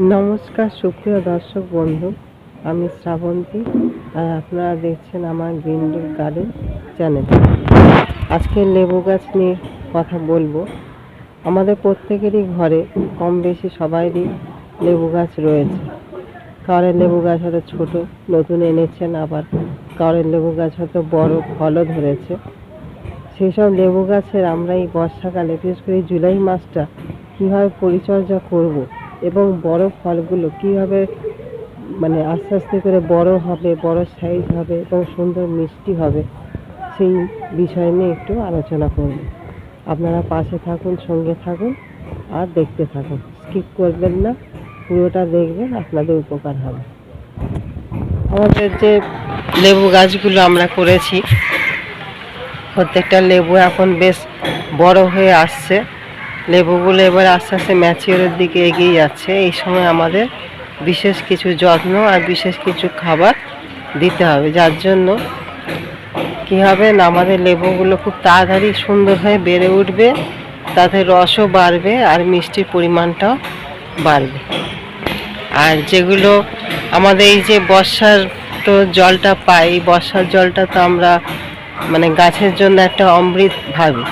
নমস্কার, সুপ্রিয় দর্শক বন্ধু, আমি শ্রাবন্তী আর আপনারা দেখছেন আমার গ্রিন লিফ গার্ডেন চ্যানেল। আজকে লেবু গাছ নিয়ে কথা বলব। আমাদের প্রত্যেকেরই ঘরে কম বেশি সবাইরই লেবু গাছ রয়েছে। কারের লেবু গাছ হয়তো ছোট, নতুন এনেছেন, আবার কারের লেবু গাছ হয়তো বড় ফলও ধরেছে। সেই সব লেবু গাছের আমরা এই বর্ষাকালে, বিশেষ করে জুলাই মাসটা, কীভাবে পরিচর্যা করব এবং বড় ফলগুলো কীভাবে মানে আস্তে আস্তে করে বড় হবে, বড় সাইজ হবে এবং সুন্দর মিষ্টি হবে, সেই বিষয় নিয়ে একটু আলোচনা করব। আপনারা পাশে থাকুন, সঙ্গে থাকুন আর দেখতে থাকুন। স্কিপ করবেন না, পুরোটা দেখবেন আপনাদের উপকার হবে। আমাদের যে লেবু গাছগুলো আমরা করেছি, প্রত্যেকটা লেবু এখন বেশ বড় হয়ে আসছে। লেবুগুলো এবার আস্তে আস্তে ম্যাচিওরের দিকে এগিয়ে যাচ্ছে। এই সময় আমাদের বিশেষ কিছু যত্ন আর বিশেষ কিছু খাবার দিতে হবে। যার জন্য কী হবে না, আমাদের লেবুগুলো খুব তাড়াতাড়ি সুন্দর হয়ে বেড়ে উঠবে, তাতে রসও বাড়বে আর মিষ্টির পরিমাণটাও বাড়বে। আর যেগুলো আমাদের এই যে বর্ষার তো জলটা পাই, বর্ষার জলটা তো আমরা মানে গাছের জন্য একটা অমৃত ভাবি।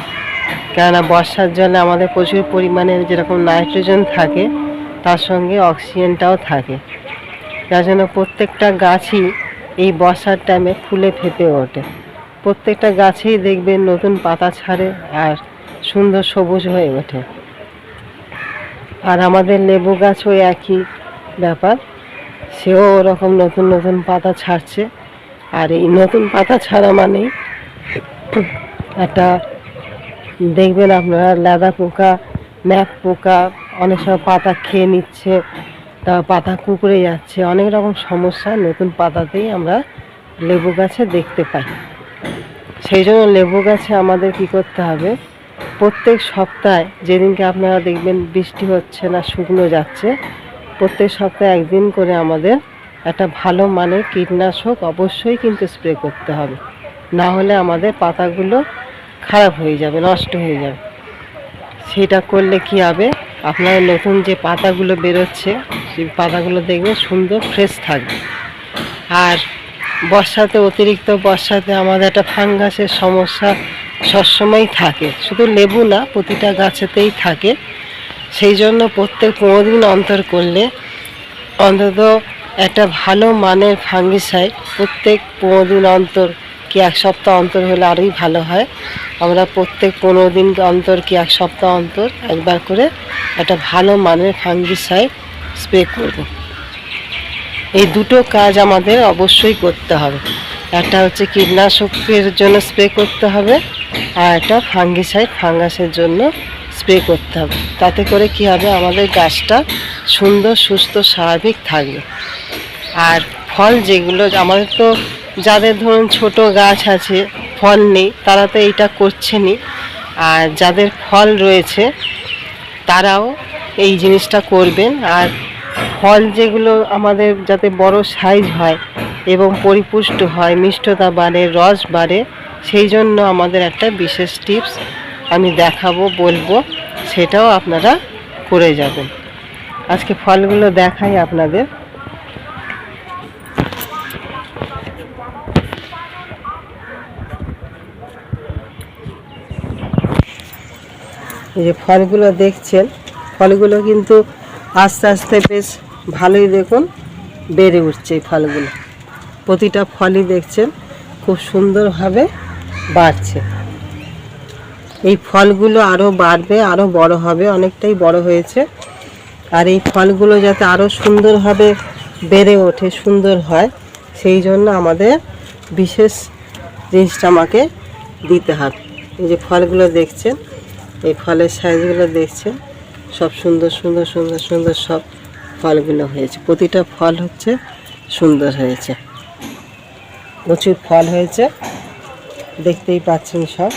কেননা বর্ষার জলে আমাদের প্রচুর পরিমাণে যেরকম নাইট্রোজেন থাকে, তার সঙ্গে অক্সিজেনটাও থাকে। যার জন্য প্রত্যেকটা গাছই এই বর্ষার টাইমে ফুলে ফেপে ওঠে। প্রত্যেকটা গাছেই দেখবেন নতুন পাতা ছাড়ে আর সুন্দর সবুজ হয়ে ওঠে। আর আমাদের লেবু গাছও একই ব্যাপার, সেও ওরকম নতুন নতুন পাতা ছাড়ছে। আর এই নতুন পাতা ছাড়া মানেই একটা দেখবেন আপনারা লেদা পোকা, ম্যাপ পোকা, অনেক সময় পাতা খেয়ে নিচ্ছে, তা পাতা কুকড়ে যাচ্ছে, অনেক রকম সমস্যা নতুন পাতাতেই আমরা লেবু গাছে দেখতে পাই। সেই জন্য লেবু গাছে আমাদের কি করতে হবে, প্রত্যেক সপ্তাহে যেদিনকে আপনারা দেখবেন বৃষ্টি হচ্ছে না শুকনো যাচ্ছে, প্রত্যেক সপ্তাহে একদিন করে আমাদের একটা ভালো মানের কীটনাশক অবশ্যই কিন্তু স্প্রে করতে হবে। না হলে আমাদের পাতাগুলো খারাপ হয়ে যাবে, নষ্ট হয়ে যাবে। সেটা করলে কি হবে? আপনার নতুন যে পাতাগুলো বেরোচ্ছে, সেই পাতাগুলো দেখবেন সুন্দর ফ্রেশ থাকবে। আর বর্ষাতে, অতিরিক্ত বর্ষাতে আমাদের একটা ফাঙ্গাসের সমস্যা সবসময়ই থাকে। শুধু লেবু না, প্রতিটা গাছেতেই থাকে। সেই জন্য প্রত্যেক পনেরো দিন অন্তর করলে অন্তত একটা ভালো মানের ফাঙ্গিসাইড প্রত্যেক পনেরো দিন অন্তর কি এক সপ্তাহ অন্তর হলে আরোই ভালো হয়। আমরা প্রত্যেক পনেরো দিন অন্তর কি এক সপ্তাহ অন্তর একবার করে একটা ভালো মানের ফাঙ্গিসাইড স্প্রে করব। এই দুটো কাজ আমাদের অবশ্যই করতে হবে। একটা হচ্ছে কীটনাশকের জন্য স্প্রে করতে হবে আর একটা ফাঙ্গিসাইড ফাঙ্গাসের জন্য স্প্রে করতে হবে। তাতে করে কি হবে? আমাদের গাছটা সুন্দর, সুস্থ, স্বাভাবিক থাকবে। আর ফল যেগুলো, আমাদের তো যাদের ধরুন ছোট গাছ আছে ফল নেই, তারা তো এইটা করছেনই। আর যাদের ফল রয়েছে, তারাও এই জিনিসটা করবেন। আর ফল যেগুলো আমাদের যাতে বড় সাইজ হয় এবং পরিপুষ্ট হয়, মিষ্টতা বাড়ে, রস বাড়ে, সেই জন্য আমাদের একটা বিশেষ টিপস আমি দেখাবো, বলব, সেটাও আপনারা করে যাবেন। আজকে ফলগুলো দেখাই আপনাদের। এই যে ফলগুলো দেখছেন, ফলগুলো কিন্তু আস্তে আস্তে বেশ ভালোই দেখুন, বেড়ে উঠছে এই ফলগুলো। প্রতিটা ফলই দেখছেন, খুব সুন্দরভাবে বাড়ছে। এই ফলগুলো আরও বাড়বে আরও বড় হবে, অনেকটাই বড় হয়েছে। আর এই ফলগুলো যাতে আরও সুন্দরভাবে বেড়ে ওঠে, সুন্দর হয়, সেই জন্য আমাদের বিশেষ জিনিসটা আমাকে দিতে হবে। এই যে ফলগুলো দেখছেন এই ফলের সাইজগুলো দেখছেন? সব সুন্দর সুন্দর সুন্দর সুন্দর সব ফলগুলো হয়েছে। প্রতিটা ফল হচ্ছে সুন্দর হয়েছে। প্রচুর ফল হয়েছে। দেখতেই পাচ্ছেন সব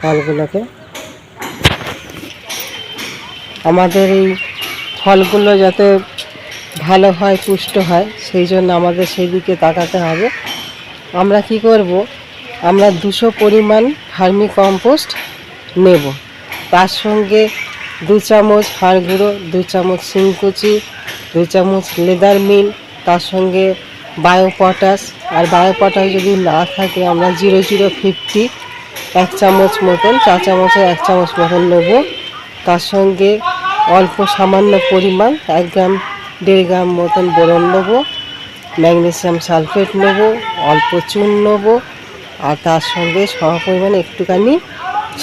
ফলগুলোকে। আমাদের এই ফলগুলো যাতে ভালো হয়, পুষ্ট হয়, সেই জন্য আমাদের সেই দিকে তাকাতে হবে। আমরা কি করব? আমরা দুশো পরিমাণ ভার্মি কম্পোস্ট নেব। তার সঙ্গে দু চামচ হাড় গুঁড়ো দু চামচ শিংকুচি, দু চামচ লেদার মিল, তার সঙ্গে বায়ো পটাশ আর বায়ো পটাশ যদি না থাকে, আমরা জিরো জিরো ফিফটি, এক চামচ মতন চা চামচের এক চামচ মতন নেব। তার সঙ্গে অল্প সামান্য পরিমাণ এক গ্রাম, দেড় গ্রাম মতন বোরন নেব। ম্যাগনেসিয়াম সালফেট নেব, অল্প চুন নেব। আর তার সঙ্গে সম পরিমাণে একটুখানি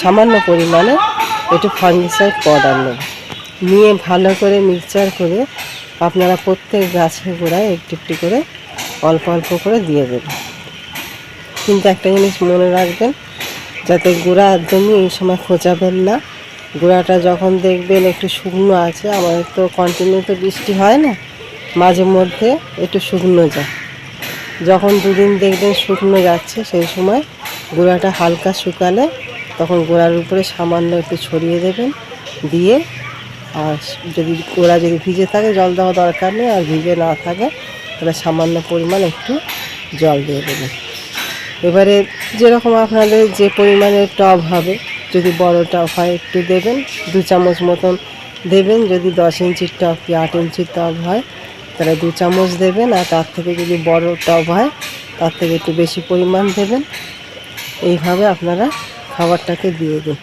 সামান্য পরিমাণে একটু ফাঙ্গিসাইড পাউডার নেব। নিয়ে ভালো করে মিক্সচার করে আপনারা প্রত্যেক গাছের গোড়ায় একটু একটু করে অল্প অল্প করে দিয়ে দেবেন। কিন্তু একটা জিনিস মনে রাখবেন, যাতে গোড়া একদমই এই সময় খোঁচাবেন না। গোড়াটা যখন দেখবেন একটু শুকনো আছে, আমাদের তো কন্টিনিউ তো বৃষ্টি হয় না, মাঝে মধ্যে একটু শুকনো যায়। যখন দুদিন দেখবেন শুকনো যাচ্ছে, সেই সময় গোড়াটা হালকা শুকালে তখন গোড়ার উপরে সামান্য একটু ছড়িয়ে দেবেন, দিয়ে আর যদি গোড়া যদি ভিজে থাকে, জল দেওয়া দরকার নেই, আর ভিজে না থাকে, তাহলে সামান্য পরিমাণ একটু জল দিয়ে দেবেন। এবারে যেরকম আপনাদের যে পরিমাণে টব হবে, যদি বড় টব হয়, একটু দেবেন, দু চামচ মতন দেবেন। যদি দশ ইঞ্চির টব কি আট ইঞ্চির টব হয়, তাহলে দু চামচ দেবেন, আর তার থেকে যদি বড় টব হয়, তার থেকে একটু বেশি পরিমাণ দেবেন। এইভাবে আপনারা খাবারটাকে দিয়ে দিন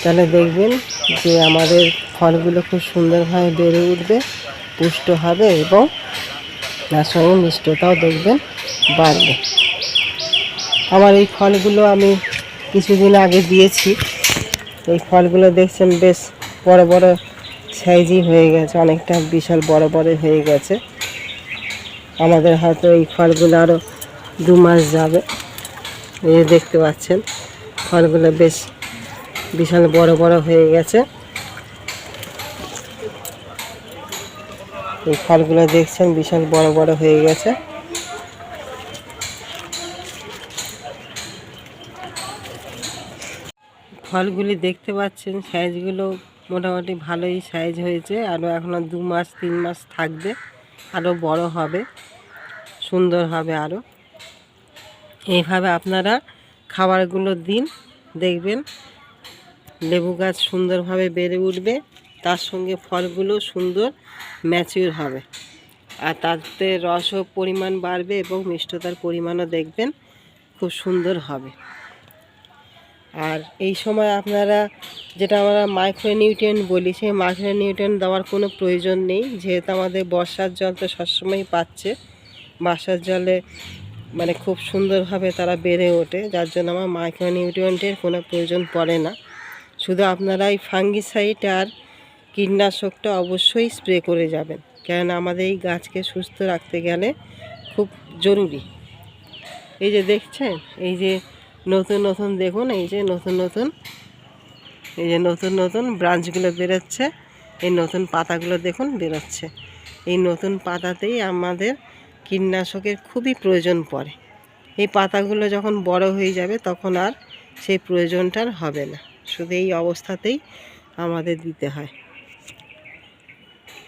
তাহলে দেখবেন যে আমাদের ফলগুলো খুব সুন্দরভাবে বেড়ে উঠবে, পুষ্ট হবে এবং তার সঙ্গে মিষ্টতাও দেখবেন বাড়বে। আমার এই ফলগুলো আমি কিছুদিন আগে দিয়েছি। এই ফলগুলো দেখছেন বেশ বড় বড় সাইজই হয়ে গেছে, অনেকটা বিশাল বড় বড় হয়ে গেছে। আমাদের হয়তো এই ফলগুলো আরও দু মাস যাবে। এই দেখতে পাচ্ছেন ফলগুলো বেশ বিশাল বড় বড় হয়ে গেছে। এই ফলগুলো দেখছেন বিশাল বড় বড় হয়ে গেছে। ফলগুলি দেখতে পাচ্ছেন, সাইজগুলো মোটামুটি ভালোই সাইজ হয়েছে। আরও এখনও দু মাস, তিন মাস থাকবে, আরও বড় হবে, সুন্দর হবে আরও। এইভাবে আপনারা খাবারগুলো দিন, দেখবেন লেবু গাছ সুন্দরভাবে বেড়ে উঠবে, তার সঙ্গে ফলগুলো সুন্দর ম্যাচিউর হবে। আর তাতে রসও পরিমাণ বাড়বে এবং মিষ্টতার পরিমাণও দেখবেন খুব সুন্দর হবে। আর এই সময় আপনারা, যেটা আমরা মাইক্রোনিউট্রিয়েন্ট বলি, সেই মাইক্রোনিউট্রিয়েন্ট দেওয়ার কোনো প্রয়োজন নেই, যেহেতু আমাদের বর্ষার জল তো সবসময়ই পাচ্ছে। বর্ষার জলে মানে খুব সুন্দরভাবে তারা বেড়ে ওঠে, যার জন্য আমার মাইক্রো নিউট্রিয়েন্টের কোনো প্রয়োজন পড়ে না। শুধু আপনারা এই ফাঙ্গিসাইড আর কীটনাশকটা অবশ্যই স্প্রে করে যাবেন, কেননা আমাদের এই গাছকে সুস্থ রাখতে গেলে খুব জরুরি। এই যে দেখছেন, এই যে নতুন নতুন দেখুন, এই যে নতুন নতুন, এই যে নতুন নতুন ব্রাঞ্চগুলো বেরোচ্ছে, এই নতুন পাতাগুলো দেখুন বেরোচ্ছে। এই নতুন পাতাতেই আমাদের কীটনাশকের খুবই প্রয়োজন পড়ে। এই পাতাগুলো যখন বড় হয়ে যাবে তখন আর সেই প্রয়োজনটা আর হবে না। শুধু এই অবস্থাতেই আমাদের দিতে হয়।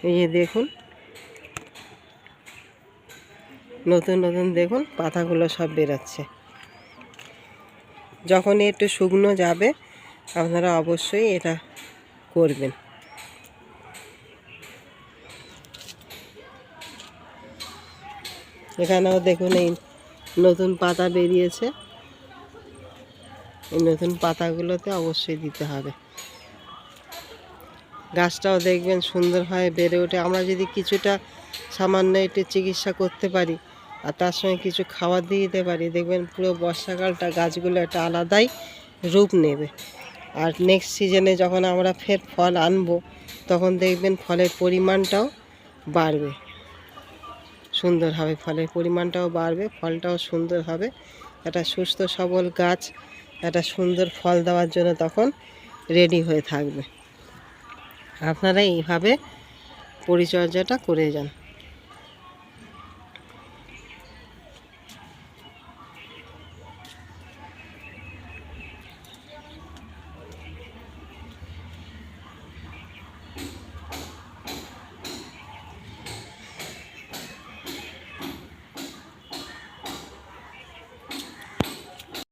এই যে দেখুন। নতুন নতুন দেখুন পাতাগুলো সব বেরোচ্ছে। যখন একটু শুকনো যাবে, আপনারা অবশ্যই এটা করবেন। এখানেও দেখুন এই নতুন পাতা বেরিয়েছে। এই নতুন পাতাগুলোতে অবশ্যই দিতে হবে। গাছটাও দেখবেন সুন্দরভাবে বেড়ে ওঠে। আমরা যদি কিছুটা সামান্য একটু চিকিৎসা করতে পারি আর তার সঙ্গে কিছু খাবার দিয়ে দিতে পারি, দেখবেন পুরো বর্ষাকালটা গাছগুলো একটা আলাদাই রূপ নেবে। আর নেক্সট সিজনে যখন আমরা ফের ফল আনব, তখন দেখবেন ফলের পরিমাণটাও বাড়বে। সুন্দর হবে ফলের পরিমাণটাও বাড়বে, ফলটাও সুন্দর হবে। একটা সুস্থ সবল গাছ, একটা সুন্দর ফল দেওয়ার জন্য তখন রেডি হয়ে থাকবে। আপনারা এইভাবে পরিচর্যাটা করে যান।